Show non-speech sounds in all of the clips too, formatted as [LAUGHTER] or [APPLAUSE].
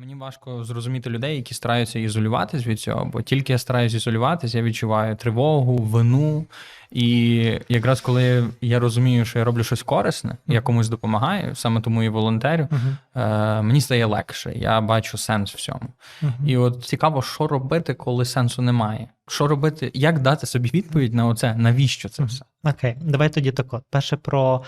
Мені важко зрозуміти людей, які стараються ізолюватись від цього, бо тільки я стараюся ізолюватись, я відчуваю тривогу, вину. І якраз коли я розумію, що я роблю щось корисне, я комусь допомагаю, саме тому і волонтерю, е, мені стає легше. Я бачу сенс в цьому. І от цікаво, що робити, коли сенсу немає. Що робити, як дати собі відповідь на оце, навіщо це все? Окей, давай тоді тако. Перше про,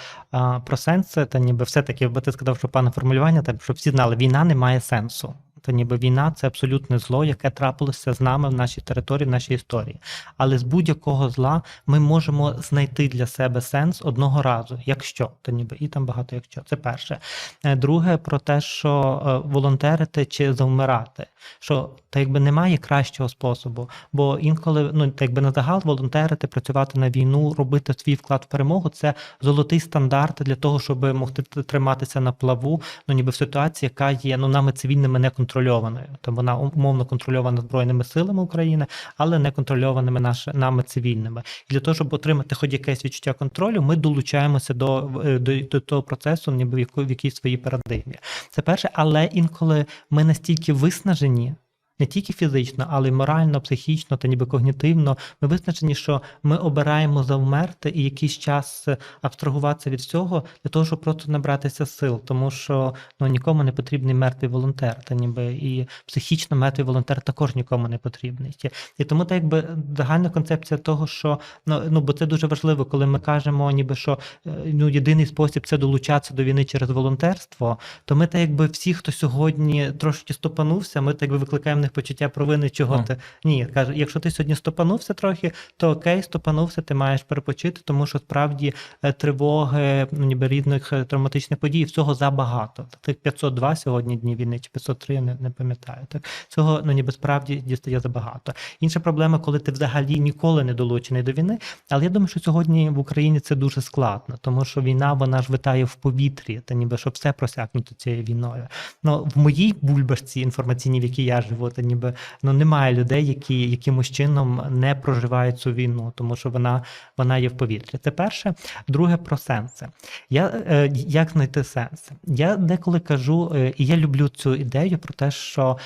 про сенс, та ніби все-таки, бо ти сказав, що пане формулювання, там щоб всі знали, війна не має сенсу. Та ніби війна це абсолютне зло, яке трапилося з нами в нашій території, в нашій історії. Але з будь-якого зла ми можемо знайти для себе сенс одного разу, якщо та ніби і там багато якщо. Це перше. Е, Друге, про те, що е, волонтерити чи завмирати, що та якби немає кращого способу, бо інколи ну та якби на загал волонтерити, працювати на війну, робити свій вклад в перемогу це золотий стандарт для того, щоб могти триматися на плаву, ну ніби в ситуації, яка є ну нами цивільними не контрольованою. Тобто вона умовно контрольована збройними силами України, але не контрольованими наш нами цивільними. І для того, щоб отримати хоч якесь відчуття контролю, ми долучаємося до, е, до, до того процесу, ніби в якій в якійсь своїй парадигмі. Це перше, але інколи ми настільки виснажені. Не тільки фізично, але й морально, психічно та ніби когнітивно. Ми визначені, що ми обираємо завмерти і якийсь час е, абстрагуватися від всього для того, щоб просто набратися сил, тому що ну нікому не потрібний мертвий волонтер, та ніби і психічно мертвий волонтер також нікому не потрібний. І- тому так якби загальна концепція того, що ну, ну бо це дуже важливо, коли ми кажемо, ніби що е, ну єдиний спосіб це долучатися до війни через волонтерство, то ми так якби всі, хто сьогодні трошки стопанувся, ми так якби викликаємо них почуття провини, чого ти ні, каже, якщо ти сьогодні стопанувся трохи, то окей, стопанувся, ти маєш перепочити, тому що справді е, тривоги, ну ніби різних е, травматичних подій, всього забагато. Тих 502 сьогодні дні війни, чи 503, я не, не пам'ятаю. Так цього ну ніби справді дістає забагато. Інша проблема, коли ти взагалі ніколи не долучений до війни. Але я думаю, що сьогодні в Україні це дуже складно, тому що війна вона ж витає в повітрі, та ніби що все просякнуто цією війною. Ну в моїй бульбашці інформаційній, в якій я живу, та ніби ну немає людей, які якимось чином не проживають цю війну, тому що вона, вона є в повітрі. Це перше. Друге про сенси. Я е, як знайти сенс? Я деколи кажу, е, і я люблю цю ідею про те, що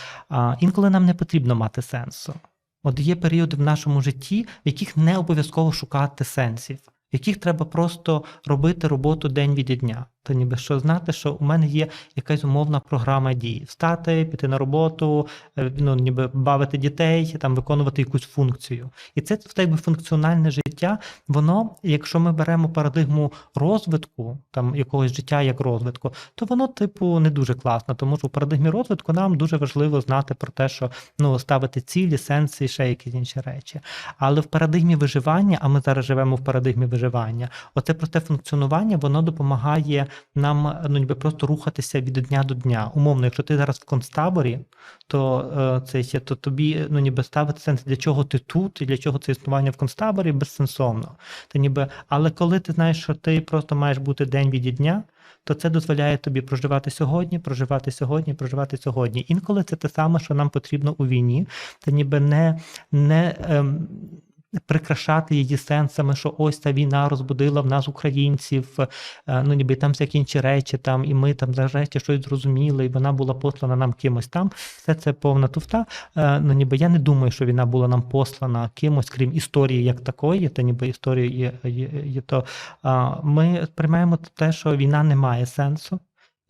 інколи нам не потрібно мати сенсу. От є періоди в нашому житті, в яких не обов'язково шукати сенсів, в яких треба просто робити роботу день від дня. Та ніби що знати, що у мене є якась умовна програма дій: встати, піти на роботу, е, ну ніби бавити дітей, там виконувати якусь функцію. І це в тебе функціональне життя. Воно, якщо ми беремо парадигму розвитку, там якогось життя як розвитку, то воно, типу, не дуже класно, тому що в парадигмі розвитку нам дуже важливо знати про те, що ну ставити цілі, сенси і ще якісь інші речі. Але в парадигмі виживання, а ми зараз живемо в парадигмі виживання, оце просте функціонування, воно допомагає нам ну ніби просто рухатися від дня до дня. Умовно, якщо ти зараз в концтаборі, то е, це ще то тобі ну ніби ставити сенс, для чого ти тут і для чого це існування в концтаборі безсенсовно. Ти ніби, але коли ти знаєш, що ти просто маєш бути день від дня. То це дозволяє тобі проживати сьогодні, проживати сьогодні, проживати сьогодні. Інколи це те саме, що нам потрібно у війні, та ніби не, не ем, прикрашати її сенсами, що ось та війна розбудила в нас українців, е, ну ніби там всякі інші речі, там і ми там нарешті щось зрозуміли, і вона була послана нам кимось там. Все це повна туфта. Е, Ну ніби я не думаю, що війна була нам послана кимось, крім історії як такої, та ніби історії є, є, є то ми сприймаємо те, що війна не має сенсу.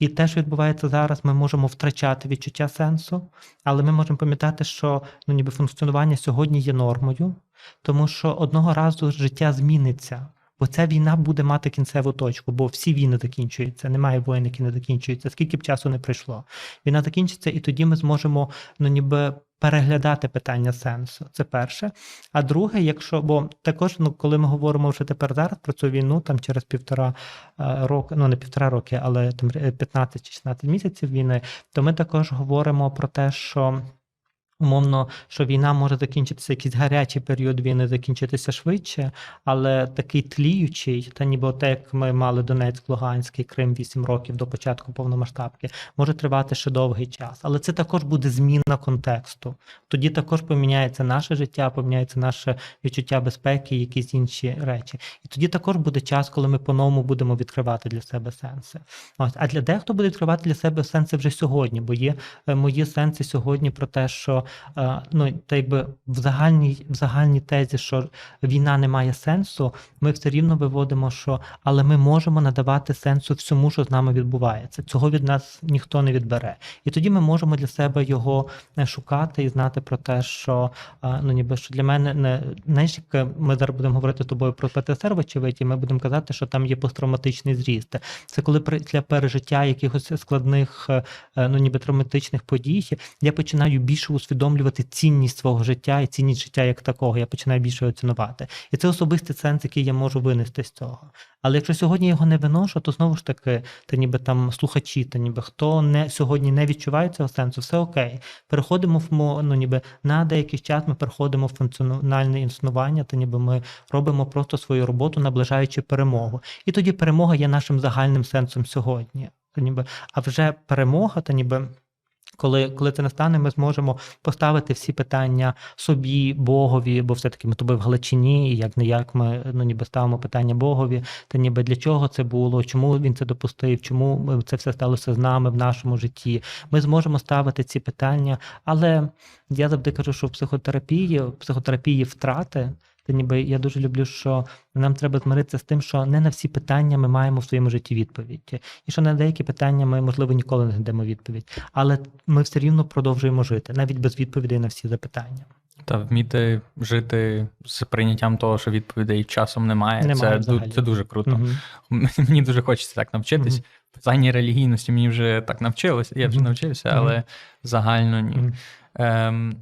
І те, що відбувається зараз, ми можемо втрачати відчуття сенсу, але ми можемо пам'ятати, що ну, ніби функціонування сьогодні є нормою, тому що одного разу життя зміниться. Бо ця війна буде мати кінцеву точку, бо всі війни закінчуються. Немає воїн, які не закінчуються. Скільки б часу не пройшло. Війна закінчиться, і тоді ми зможемо ну ніби переглядати питання сенсу. Це перше. А друге, якщо бо також, ну коли ми говоримо вже тепер зараз про цю війну, там через півтора е, року, ну не півтора роки, але там е, 15 чи 16 місяців війни, то ми також говоримо про те, що. Умовно, що війна може закінчитися, якийсь гарячий період війни закінчитися швидше, але такий тліючий, та ніби те, як ми мали Донецьк, Луганський, Крим 8 років до початку повномасштабки, може тривати ще довгий час. Але це також буде зміна контексту. Тоді також поміняється наше життя, поміняється наше відчуття безпеки, і якісь інші речі. І тоді також буде час, коли ми по-новому будемо відкривати для себе сенси. Ось, а для дехто буде відкривати для себе сенси вже сьогодні, бо є е, мої сенси сьогодні про те, що е, ну, та якби в загальній, в загальній тезі, що війна не має сенсу, ми все рівно виводимо, що але ми можемо надавати сенсу всьому, що з нами відбувається. Цього від нас ніхто не відбере. І тоді ми можемо для себе його е, шукати і знати про те, що е, ну ніби що для мене не знаєш, як ми зараз будемо говорити з тобою про ПТСР, вочевидь, і ми будемо казати, що там є посттравматичний зріст. Це коли для пережиття якихось складних, ну ніби травматичних подій, я починаю більше усвідомлювати цінність свого життя і цінність життя як такого. Я починаю більше його цінувати. І це особистий сенс, який я можу винести з цього. Але якщо сьогодні його не виношу, то знову ж таки, та ніби там слухачі, та ніби хто не сьогодні не відчуває цього сенсу, все окей. Переходимо в ну, ніби на деякий час ми переходимо в функціональне існування, та ніби ми робимо просто свою роботу, наближаючи перемогу. І тоді перемога є нашим загальним сенсом сьогодні. Та ніби, а вже перемога, та ніби. Коли, коли це настане, ми зможемо поставити всі питання собі, Богові, бо все-таки ми тобі в Галичині, і як не як ми ну, ніби ставимо питання Богові, та ніби для чого це було, чому він це допустив, чому це все сталося з нами в нашому житті. Ми зможемо ставити ці питання, але я завжди кажу, що в психотерапії, в психотерапії втрати. Та ніби я дуже люблю, що нам треба змиритися з тим, що не на всі питання ми маємо в своєму житті відповідь. І що на деякі питання ми, можливо, ніколи не знайдемо відповідь. Але ми все рівно продовжуємо жити, навіть без відповідей на всі запитання. Та вміти жити з прийняттям того, що відповідей часом немає. Немає це, це дуже круто. Мгм. [LAUGHS] Мені дуже хочеться так навчитись. Мгм. В питанні релігійності мені вже так навчилося, я вже Мгм. навчився, але загально ні. Ем,